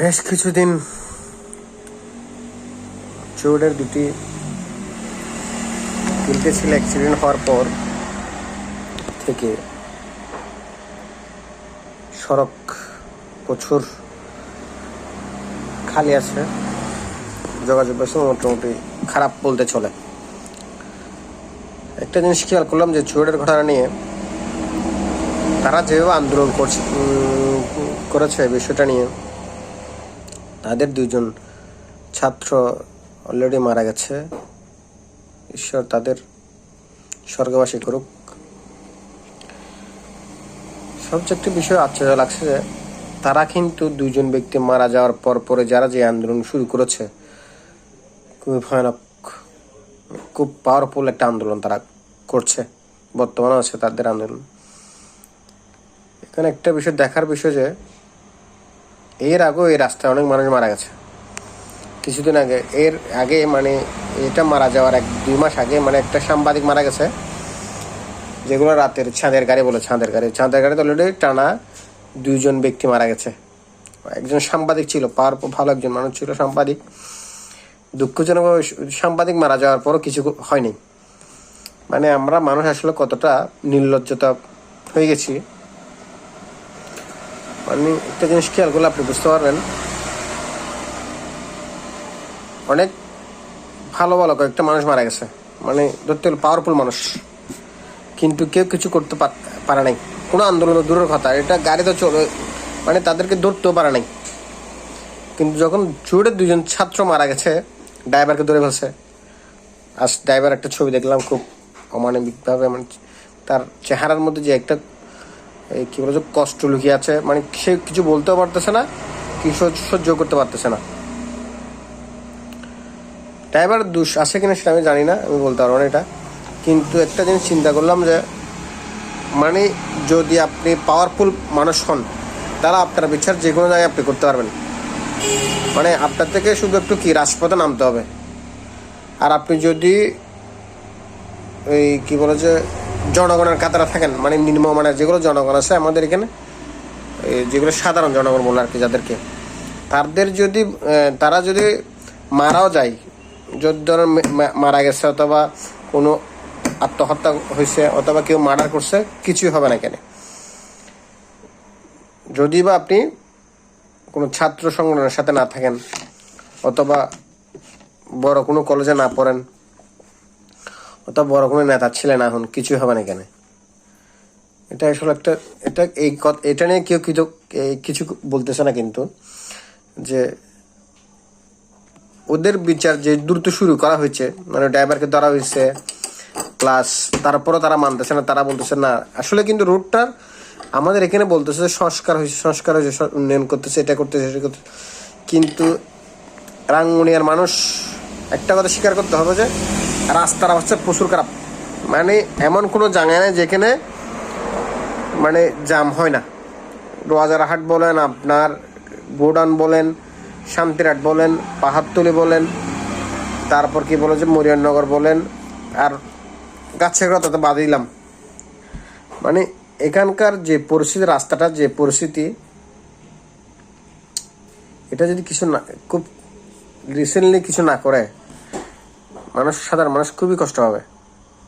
বেশ কিছুদিন চৌড়ের দুটি তিনটে ছেলে অ্যাক্সিডেন্ট হওয়ার পর থেকে সড়ক প্রচুর খালি আছে। যোগাযোগ ব্যবস্থা মোটামুটি খারাপ বলতে চলে। একটা জিনিস খেয়াল করলাম যে চুয়েটের ঘটনা নিয়ে তারা যেভাবে আন্দোলন করছে করেছে বিষয়টা নিয়ে তাদের দুজন ছাত্র অলরেডি মারা গেছে। ঈশ্বর তাদের স্বর্গবাসী করুক। সবচেয়ে একটি বিষয় আশ্চর্য লাগছে যে, তারা কিন্তু দুজন ব্যক্তি মারা যাওয়ার পর পরে যারা যে আন্দোলন শুরু করেছে, খুবই ভয়ানক, খুব পাওয়ারফুল একটা আন্দোলন তারা করছে। বর্তমানে আছে তাদের আন্দোলন। এখানে একটা বিষয় দেখার বিষয় যে এর আগেও এই রাস্তায় অনেক মানুষ মারা গেছে। কিছুদিন আগে, এর আগে মানে এটা মারা যাওয়ার এক দুই মাস আগে মানে একটা সাংবাদিক মারা গেছে, যেগুলো রাতের ছাঁদের গাড়ি বলে, ছাঁদের গাড়ি, ছাঁদের গাড়িতে অলরেডি টানা দুইজন ব্যক্তি মারা গেছে। একজন সাংবাদিক ছিল, পাওয়ার ভালো একজন মানুষ ছিল, সাংবাদিক। দুঃখজনকভাবে সাংবাদিক মারা যাওয়ার পরও কিছু হয়নি। মানে আমরা মানুষ আসলে কতটা নির্লজ্জতা হয়ে গেছি। মানে একটা জিনিস খেয়াল করলে আপনি বুঝতে পারবেন। অনেক ভালো ভালো কয়েকটা মানুষ মারা গেছে। মানে ধরতে গেলে পাওয়ারফুল মানুষ। কিন্তু কেউ কিছু করতে পার- নাই। কোনো আন্দোলন দূরের কথা। এটা গাড়ি তো চলে মানে তাদেরকে ধরতেও পারে নাই। কিন্তু যখন জুড়ে দুজন ছাত্র মারা গেছে, ড্রাইভারকে ধরে ফেলছে, আজ ড্রাইভার একটা ছবি দেখলাম খুব অমানবিকভাবে মানে তার চেহারার মধ্যে যে একটা এই কি বলে কষ্ট লুকিয়ে আছে মানে সে কিছু বলতেও পারতেছে না, কিছু সহ্য করতে পারতেছে না। ড্রাইভার দুষ আছে কিনা সেটা আমি জানি না, আমি বলতে পারব না এটা। কিন্তু একটা জিনিস চিন্তা করলাম যে মানে যদি আপনি পাওয়ারফুল মানুষ হন, তাহলে আপনার বিচার যে কোনো জায়গায় আপনি করতে পারবেন। মানে আপনার থেকে শুধু একটু কি, রাজপথে নামতে হবে। আর আপনি যদি এই কি বলে যে জনগণের কাতারা থাকেন মানে নিম্ন নিম্নমানের যেগুলো জনগণ আছে, আমাদের এখানে যেগুলো সাধারণ জনগণ বলে আর কি যাদেরকে। তাদের যদি তারা যদি মারাও যায়, যদি ধরেন মারা গেছে অথবা কোনো আত্মহত্যা হয়েছে অথবা কেউ মার্ডার করছে, কিছুই হবে না কেন যদি বা আপনি কোনো ছাত্র সংগঠনের সাথে না থাকেন, অথবা বড় কোনো কলেজে না পড়েন অথবা বড় কোনো নেতা ছিলেন না হন কিছুই হবে না এখানে। এটা আসলে একটা, এটা এই এটা নিয়ে কেউ কিছু কিছু বলতেছে না কিন্তু, যে ওদের বিচার যে দ্রুত শুরু করা হয়েছে মানে ড্রাইভারকে ধরা হয়েছে, প্লাস তারপরও তারা মানতেছে না, তারা বলতেছে না। আসলে কিন্তু রোডটার আমাদের এখানে বলতেছে সংস্কার হয়েছে সংস্কার হয়েছে উন্নয়ন করতেছে, এটা করতেছে, সেটা করতেছে। কিন্তু রাঙ্গুনিয়ার মানুষ একটা কথা স্বীকার করতে হবে যে রাস্তার অবস্থা প্রচুর খারাপ। মানে এমন কোনো জায়গা নেই যেখানে মানে জাম হয় না। রোয়াজারহাট বলেন, আপনার গোডাউন বলেন শান্তিরহাট বলেন, পাহাড়তলি বলেন, তারপর কি বলে যে মরিয়ননগর বলেন, আর গাছের কথা তো বাদ দিলাম। মানে এখানকার যে পরিস্থিতি, রাস্তাটা যে পরিস্থিতি, এটা যদি কিছু না খুব রিসেন্টলি কিছু না করে মানুষ সাধারণ মানুষ খুবই কষ্ট হবে